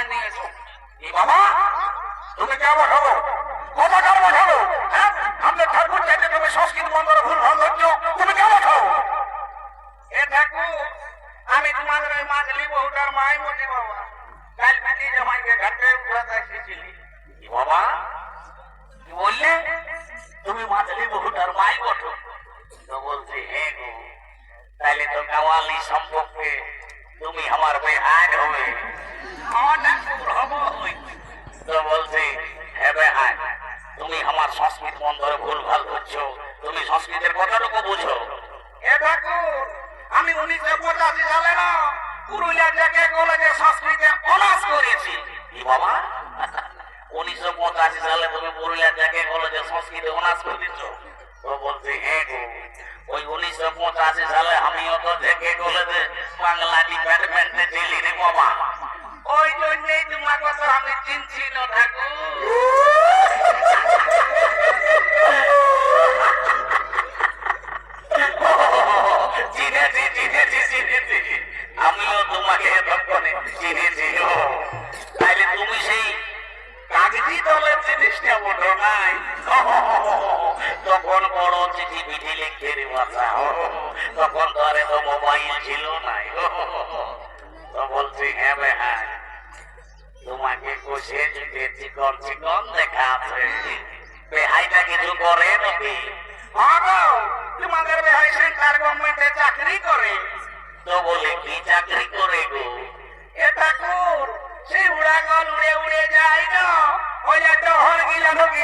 মার নিয়ে বাবা তুমি কেমন হলো কথা কেমন হলো হ্যাঁ? আমাদের ঠাকুর চাইতে তুমি সংস্কৃত মন্ত্র ভুল, ভালো হচ্ছ তুমি কেমন হও এ ঠাকুর, আমি তোমাদের ওই মাছলি বহুটার মাই বলি বাবা। কাল বেটি জামাইকে ঘাটে উঠাতে এসেছিলি। বাবা, কি বললে? তুমি মাছলি বহুটার মাই বটো তো বলছে হ্যাঁ গো, তাইলে তো কাওয়ালি সম্পর্কে তুমি আমার বেহান হবে আমার ঠাকুর হব হই। তো বলছে হ্যাঁ বেহান তুমি আমার বন্ধরে করছ তুমি সংস্কৃতের কথাটুকু বুঝো। এ ঠাকুর আমি উনিশশো পঁচাশি সালে না পুরুলিয়া থেকে কলেজে সংস্কৃতে অনার্স করেছি। কি বাবা? উনিশশো পঁচাশি সালে তুমি পুরুলিয়া থেকে কলেজে সংস্কৃতে অনার্স করেছ? তো বলছে হ্যাঁ গো। ওই উনিশশো পঁচাশি সালে আমিও তো থেকে কলেজে বাংলা ডিপার্টমেন্টে ছিলি রে বাবা। ওই জন্যই তোমার কথা আমি চিনছি না ঠাকুর চিনেছি চিনেছি চিনেছি আমিও তোমাকে এতক্ষণে চিনেছি ও তাইলে তুমি সেই কাগজি তখন বড় চিঠি পিঠি লিখে বাসা তখন তো এত মোবাইল ছিল নাই। তো বলছি হ্যাঁ বে হ্যাঁ। তোমাকে কষে জুটে চিকন চিকন দেখা আছে। বেহাইটা কিছু করে নাকি? হ্যাঁ তোমাদের বেহাই সেন্ট্রাল গভর্নমেন্টে চাকরি করে। তো বলে, কি চাকরি করে গো?